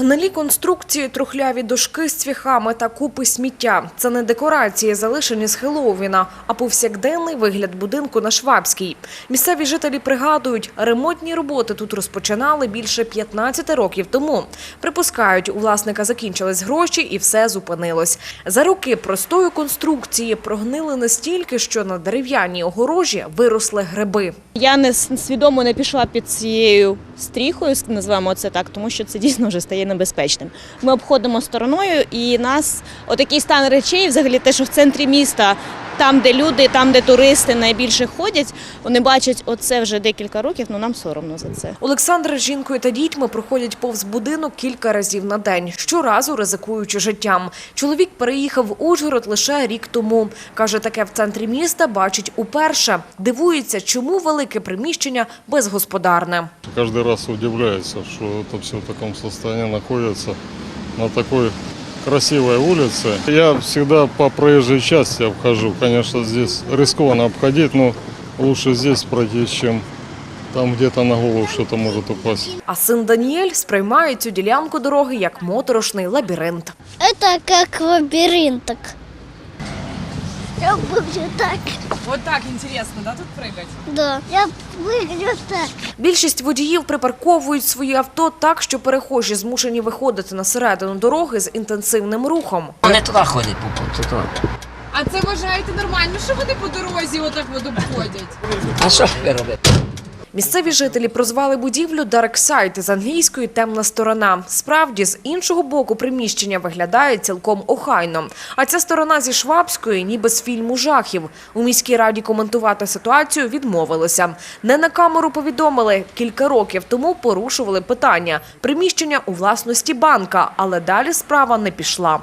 Гнилі конструкції, трухляві дошки з цвіхами та купи сміття. Це не декорації, залишені з Хеллоуіна, а повсякденний вигляд будинку на Швабській. Місцеві жителі пригадують, ремонтні роботи тут розпочинали більше 15 років тому. Припускають, у власника закінчились гроші і все зупинилось. За роки простої конструкції прогнили настільки, що на дерев'яній огорожі виросли гриби. Я не свідомо не пішла під цією стріхою, називаємо це так, тому що це дійсно вже стає небезпечним. Ми обходимо стороною, і нас отакий стан речей, взагалі те, що в центрі міста, там, де люди, там, де туристи найбільше ходять, вони бачать оце вже декілька років. Ну нам соромно за це. Олександр з жінкою та дітьми проходять повз будинок кілька разів на день, щоразу ризикуючи життям. Чоловік переїхав в Ужгород лише рік тому. Каже, таке в центрі міста бачить уперше. Дивується, чому велике приміщення безгосподарне. Каждый раз удивляется, что это все в таком состоянии находится на такой красивой улице. Я всегда по проезжей части обхожу. Конечно, здесь рискованно обходить, но лучше здесь пройти, чем там где-то на голову что-то может упасть. А син Даніель сприймає цю ділянку дороги як моторошний лабіринт. Это как лабиринток. Я выгляжу так. Вот так интересно, да, тут прыгать? Да. Я выгляжу так. Більшість водіїв припарковують свої авто так, що перехожі змушені виходити на середину дороги з інтенсивним рухом. Вони туди ходять, по туди. А це вважаєте нормально, що вони по дорозі отак от обходять? А що ви робите? Місцеві жителі прозвали будівлю Dark Side з англійської темна сторона. Справді, з іншого боку приміщення виглядає цілком охайно. А ця сторона зі Швабської, ніби з фільму жахів. У міській раді коментувати ситуацію відмовилися. Не на камеру повідомили, кілька років тому порушували питання. Приміщення у власності банка, але далі справа не пішла.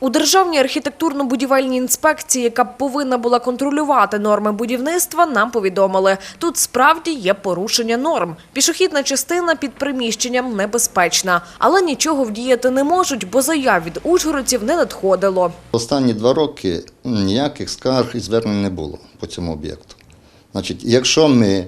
У Державній архітектурно-будівельній інспекції, яка повинна була контролювати норми будівництва, нам повідомили, тут справді є порушення норм. Пішохідна частина під приміщенням небезпечна, але нічого вдіяти не можуть, бо заяв від ужгородців не надходило. Останні два роки ніяких скарг і звернень не було по цьому об'єкту. Значить, якщо ми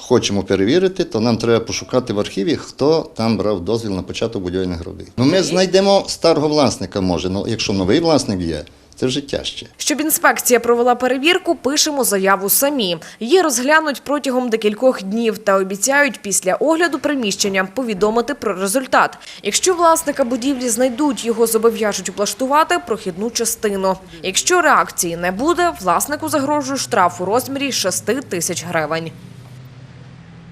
хочемо перевірити, то нам треба пошукати в архіві, хто там брав дозвіл на початок будівельних робіт. Ну, ми знайдемо старого власника, може, ну, якщо новий власник є, це вже тяжче. Щоб інспекція провела перевірку, пишемо заяву самі. Її розглянуть протягом декількох днів та обіцяють після огляду приміщення повідомити про результат. Якщо власника будівлі знайдуть, його зобов'яжуть облаштувати прохідну частину. Якщо реакції не буде, власнику загрожує штраф у розмірі 6 тисяч гривень.